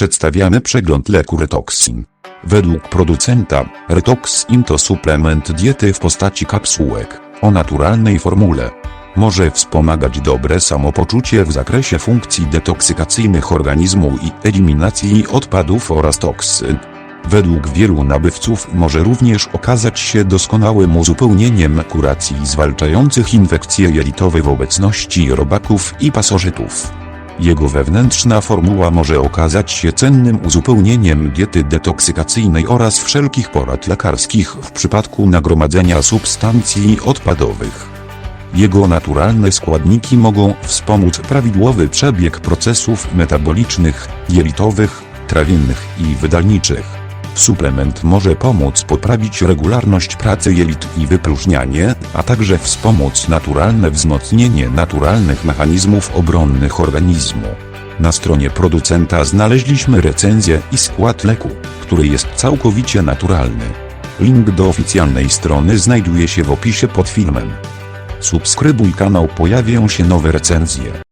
przedstawiamy przegląd leku Retoxin. Według producenta, Retoxin to suplement diety w postaci kapsułek, o naturalnej formule. Może wspomagać dobre samopoczucie w zakresie funkcji detoksykacyjnych organizmu i eliminacji odpadów oraz toksyn. Według wielu nabywców może również okazać się doskonałym uzupełnieniem kuracji zwalczających infekcje jelitowe w obecności robaków i pasożytów. Jego wewnętrzna formuła może okazać się cennym uzupełnieniem diety detoksykacyjnej oraz wszelkich porad lekarskich w przypadku nagromadzenia substancji odpadowych. Jego naturalne składniki mogą wspomóc prawidłowy przebieg procesów metabolicznych, jelitowych, trawiennych i wydalniczych. Suplement może pomóc poprawić regularność pracy jelit i wypróżnianie, a także wspomóc naturalne wzmocnienie naturalnych mechanizmów obronnych organizmu. Na stronie producenta znaleźliśmy recenzję i skład leku, który jest całkowicie naturalny. Link do oficjalnej strony znajduje się w opisie pod filmem. Subskrybuj kanał, pojawią się nowe recenzje.